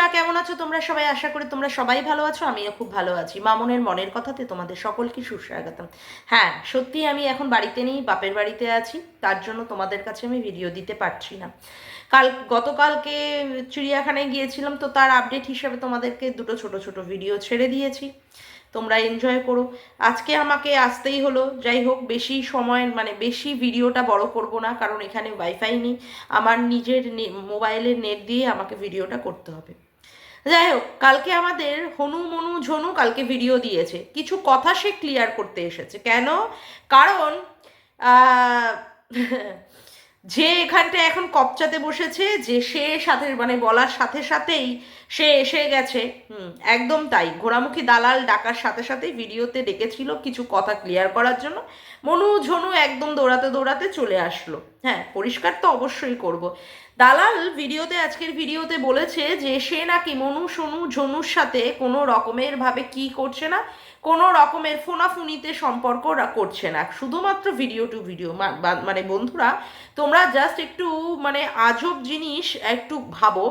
বন্ধুরা, কেমন আছো? তোমরা সবাই আশা করি তোমরা সবাই ভালো আছো, আমিও খুব ভালো আছি। মামনের মনের কথাতে তোমাদের সকলকে সুস্বাগতম। হ্যাঁ সত্যি আমি এখন বাড়িতে নেই, বাপের বাড়িতে আছি, তার জন্য তোমাদের কাছে আমি ভিডিও দিতে পারছি না। কাল, গতকালকে চিড়িয়াখানায় গিয়েছিলাম, তো তার আপডেট হিসাবে তোমাদেরকে দুটো ছোট ছোট ভিডিও ছেড়ে দিয়েছি। তোমরা এনজয় করো। আজকে আমাকে আসতেই হলো, যাই হোক, বেশি সময় মানে বেশি ভিডিওটা বড় করব না, কারণ এখানে ওয়াইফাই নেই। আমার নিজের মোবাইলের নেট দিয়ে আমাকে ভিডিওটা করতে হবে। যাই হোক কালকে আমাদের হনু, মনু, ঝনু কালকে ভিডিও দিয়েছে। কিছু কথা সে ক্লিয়ার করতে এসেছে। কেন? কারণ যে এখানটা এখন কপচাতে বসেছে, যে সে সাথে মানে বলার সাথে সাথেই সে এসে গেছে। হুম, একদম তাই। ঘোড়ামুখী দালাল ডাকার সাথে সাথেই ভিডিওতে ডেকেছিল কিছু কথা ক্লিয়ার করার জন্য। মনু, ঝনু একদম দৌড়াতে দৌড়াতে চলে আসলো। হ্যাঁ পরিষ্কার তো অবশ্যই করব। দালাল ভিডিওতে, আজকের ভিডিওতে বলেছে যে, সে নাকি মনু, সোনু, ঝনুর সাথে কোনো রকমের ভাবে কি করছে না, কোনো রকমের ফোনাফুনিতে সম্পর্ক করছে না। শুধুমাত্র ভিডিও টু ভিডিও মানে বন্ধুরা, তোমরা জাস্ট একটু মানে আজব জিনিস একটু ভাবো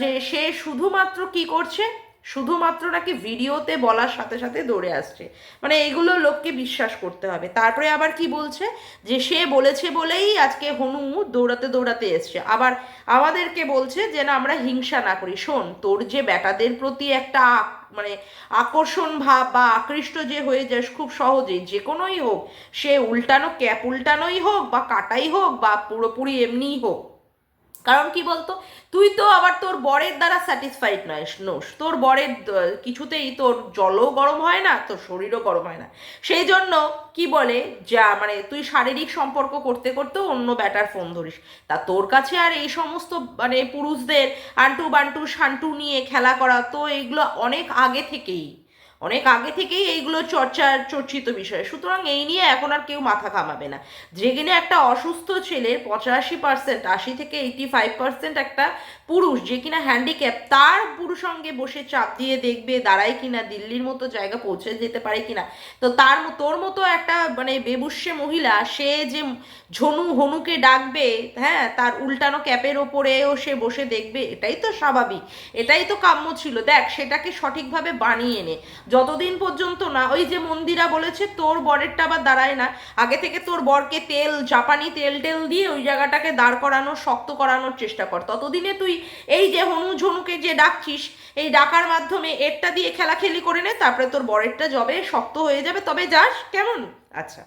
যে সে শুধুমাত্র কি করছে? শুধুমাত্র নাকি ভিডিওতে বলার সাথে সাথে দৌড়ে আসছে। মানে এগুলো লোককে বিশ্বাস করতে হবে। তারপরে আবার কি বলছে? যে সে বলেছে বলেই আজকে হনু দৌড়াতে দৌড়াতে এসছে। আবার আমাদেরকে বলছে যে না, আমরা হিংসা না করি। শোন, তোর যে ব্যাটাদের প্রতি একটা মানে আকর্ষণ ভাব বা আকৃষ্ট যে হয়ে যাস খুব সহজেই, যে কোনোই হোক, সে উল্টানো, ক্যাপ উল্টানোই হোক বা কাটাই হোক বা পুরোপুরি এমনিই হোক কারণ কি বলতো? তুই তো আবার তোর বরের দ্বারা স্যাটিসফাইড নয় নোস তোর বরের কিছুতেই তোর জলও গরম হয় না, তোর শরীরও গরম হয় না। সেই জন্য কি বলে? যা মানে তুই শারীরিক সম্পর্ক করতে করতেও অন্য ব্যাটার ফোন ধরিস। তা তোর কাছে আর এই সমস্ত মানে পুরুষদের আন্টু বান্টু, শান্টু নিয়ে খেলা করা তো এগুলো অনেক আগে থেকেই। অনেক আগে থেকেই এইগুলো চর্চার, চর্চিত বিষয়। সুতরাং এই নিয়ে এখন আর কেউ মাথা ঘামাবে না। যে কিনা একটা অসুস্থ ছেলের পঁচাশি পার্সেন্ট আশি থেকে এইটি ফাইভ পার্সেন্ট একটা পুরুষ যে কিনা হ্যান্ডিক্যাপ তার পুরুষ সঙ্গে বসে চাপ দিয়ে দেখবে, দাঁড়ায় কিনা, দিল্লির মতো জায়গা পৌঁছে যেতে পারে কিনা। তো তার তোর মতো একটা মানে বেবুষ্যে মহিলা, সে যে ঝনু হনুকে ডাকবে হ্যাঁ তার উল্টানো ক্যাপের ওপরেও সে বসে দেখবে, এটাই তো স্বাভাবিক। এটাই তো কাম্য ছিল। দেখ, সেটাকে সঠিকভাবে বানিয়ে নে। যতদিন পর্যন্ত না, ওই যে মন্দিরা বলেছে, তোর বরেরটা আবার দাঁড়ায় না। আগে থেকে তোর বরকে তেল, জাপানি তেল টেল দিয়ে ওই জায়গাটাকে দাঁড় করানো শক্ত করানোর চেষ্টা কর। ততদিনে তুই এই যে হনু ঝনুকে যে ডাকছিস, এই ডাকার মাধ্যমে এরটা দিয়ে খেলাখেলি করে নে, তারপরে তোর বরেরটা যবে শক্ত হয়ে যাবে, তবে যাস, কেমন? আচ্ছা।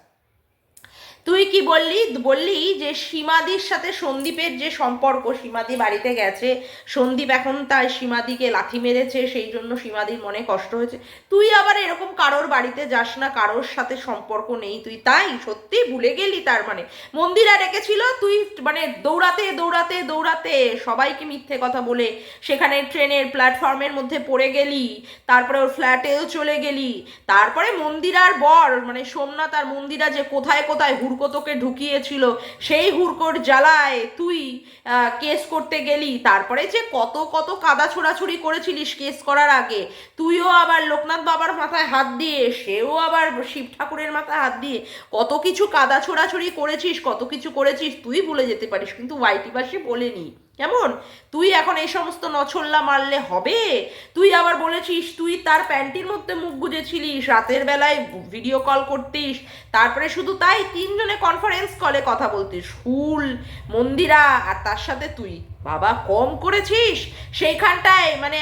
তুই কি বললি? বললি যে সীমাদির সাথে সন্দীপের যে সম্পর্ক, সীমাদি বাড়িতে গেছে, সন্দীপ এখন তার সীমাদিকে লাথি মেরেছে, সেই জন্য সীমাদির মনে কষ্ট হয়েছে। তুই আবার এরকম কারোর বাড়িতে যাস না, কারোর সাথে সম্পর্ক নেই তুই। তাই সত্যি ভুলে গেলি তার মানে। মন্দিরা রেখেছিল তুই মানে দৌড়াতে দৌড়াতে দৌড়াতে সবাইকে মিথ্যে কথা বলে সেখানে ট্রেনের প্ল্যাটফর্মের মধ্যে পড়ে গেলি, তারপরে ওর ফ্ল্যাটেও চলে গেলি, তারপরে মন্দিরার বর মানে সোমনাথ আর মন্দিরা যে কোথায় কোথায় হুড়কো তোকে ঢুকিয়েছিল, সেই হুড়কোর জ্বালায় তুই কেস করতে গেলি। তারপরে যে কত কত কাদা ছোড়াছুড়ি করেছিলিস কেস করার আগে, তুইও আবার লোকনাথ বাবার মাথায় হাত দিয়ে, সেও আবার শিব ঠাকুরের মাথায় হাত দিয়ে কত কিছু কাদা ছোড়াছুড়ি করেছিস, কত কিছু করেছিস, তুই ভুলে যেতে পারিস। কিন্তু ওয়াইটি বাসে বলেনি। কেমন? তুই এখন এই সমস্ত নছল্লা মারলে হবে? তুই আবার বলেছিস, তুই তার প্যান্টির মধ্যে মুখ গুজেছিলিস, রাতের বেলায় ভিডিও কল করতিস, তারপরে শুধু তাই তিনজনে কনফারেন্স কলে কথা বলতিস। ফুল, মন্দিরা, আর তার সাথে তুই। বাবা, কম করেছিস? সেইখানটায় মানে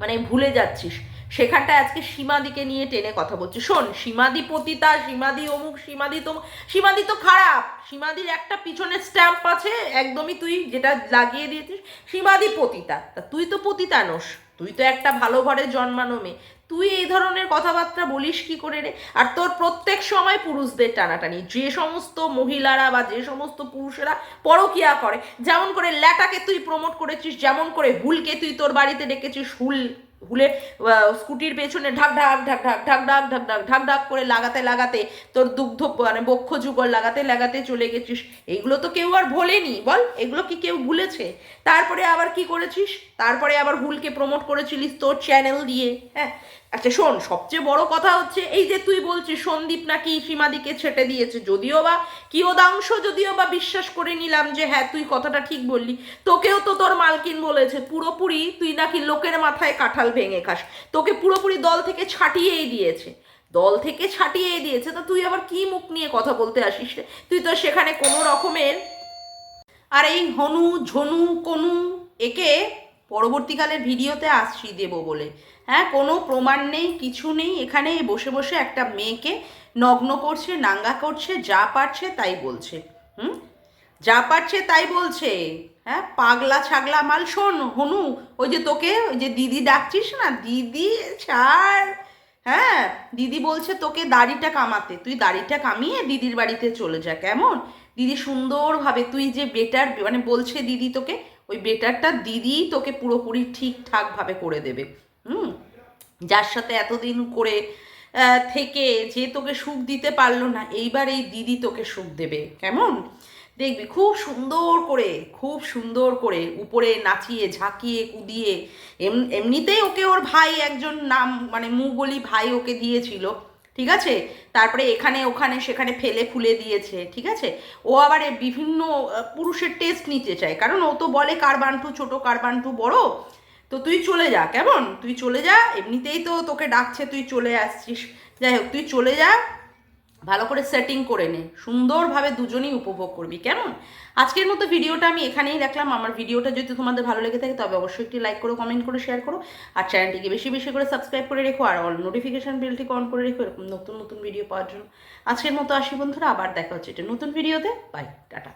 মানে ভুলে যাচ্ছিস। সেখানটায় আজকে সীমাদিকে নিয়ে টেনে কথা বলছি শোন সীমাদি পতিতা সীমাদি অমুক, সীমাদি তো সীমাদি তো খারাপ। সীমাদির একটা পিছনে স্ট্যাম্প আছে, একদমই তুই যেটা লাগিয়ে দিয়েছিস সীমাদি পতিতা তা তুই তো পতিতা নোস তুই তো একটা ভালো ঘরে জন্মানো মেয়ে। তুই এই ধরনের কথাবার্তা বলিস কি করে রে? আর তোর প্রত্যেক সময় পুরুষদের টানাটানি। যে সমস্ত মহিলারা বা যে সমস্ত পুরুষেরা পরকিয়া করে, যেমন করে ল্যাটাকে তুই প্রমোট করেছিস, যেমন করে হুলকে তুই তোর বাড়িতে ডেকেছিস, হুল হুলে স্কুটির পেছনে ঢাক ঢাক ঢাক ঢাক ঢাক ঢাক ঢাক ঢাক ঢাক ঢাক করে লাগাতে লাগাতে তোর দুগ্ধ মানে বক্ষ যুগল লাগাতে লাগাতে চলে গেছিস এগুলো তো কেউ আর ভোলেনি বল এগুলো কি কেউ ভুলেছে তারপরে আবার কি করেছিস তারপরে আবার হুলকে প্রমোট করেছিলিস তোর চ্যানেল দিয়ে হ্যাঁ আচ্ছা শোন, সবচেয়ে বড় কথা হচ্ছে এই যে তুই বলছিস সন্দীপ নাকি সীমাদিকে ছেটে দিয়েছে, যদিও বা কিয়দাংশ যদিও বা বিশ্বাস করে নিলাম যে হ্যাঁ তুই কথাটা ঠিক বললি, তোকেও তো তোর মালকিন বলেছে, পুরোপুরি তুই নাকি লোকের মাথায় কাঁঠাল ভেঙে খাস, তোকে পুরোপুরি দল থেকে ছাটিয়েই দিয়েছে দল থেকে ছাটিয়েই দিয়েছে, তা তুই আবার কি মুখ নিয়ে কথা বলতে আসিস? তুই তো সেখানে কোনো রকমের, আর এই হনু, ঝনু, কনু, একে পরবর্তীকালের ভিডিওতে আসছি দেবো বলে। হ্যাঁ কোনো প্রমাণ নেই, কিছু নেই এখানে বসে বসে একটা মেয়েকে নগ্ন করছে, নাঙ্গা করছে, যা পারছে তাই বলছে। হুম? যা পারছে তাই বলছে। হ্যাঁ পাগলা ছাগলা মাল, শোন হনু, ওই যে তোকে, ওই যে দিদি ডাকছিস না? দিদি, ছাড়। হ্যাঁ দিদি বলছে তোকে দাড়িটা কামাতে। তুই দাড়িটা কামিয়ে দিদির বাড়িতে চলে যা, কেমন? দিদি সুন্দরভাবে, তুই যে বেটার মানে বলছে দিদি তোকে ওই বেটারটা দিদি তোকে পুরোপুরি ঠিকঠাকভাবে করে দেবে। হুম? যার সাথে এতদিন করে থেকে যে তোকে সুখ দিতে পারল না, এইবার এই দিদি তোকে সুখ দেবে। কেমন? দেখবি খুব সুন্দর করে, খুব সুন্দর করে উপরে নাচিয়ে, ঝাঁকিয়ে, কুদিয়ে, এম, এমনিতেই ওকে ওর ভাই একজন নাম মানে মুগলি ভাই ওকে দিয়েছিল। ঠিক আছে? তারপরে এখানে, ওখানে, সেখানে ফেলে, ফুলে দিয়েছে, ঠিক আছে? ও আবার বিভিন্ন পুরুষের টেস্ট নিতে চায়। কারণ ও তো বলে কার বান্টু ছোটো কার বান্টু বড়। তো তুই চলে যা, কেমন? তুই চলে যা, এমনিতেই তো তোকে ডাকছে, তুই চলে আসছিস। যাই হোক, তুই চলে যা ভালো করে সেটিং করে নে। সুন্দরভাবে দুজনেই উপভোগ করবি, কেমন? আজকের মতো ভিডিওটা আমি এখানেই রাখলাম। আমার ভিডিওটা যদি তোমাদের ভালো লেগে থাকে, তবে অবশ্যই একটি লাইক করো কমেন্ট করে শেয়ার করো। আর চ্যানেলটিকে বেশি বেশি করে সাবস্ক্রাইব করে রেখো, আর অল নোটিফিকেশান বেলটিকে অন করে রেখো, এরকম নতুন নতুন ভিডিও পাওয়ার জন্য। আজকের মতো আসি বন্ধুরা, আবার দেখা হচ্ছে এটা নতুন ভিডিওতে বাই টাটা।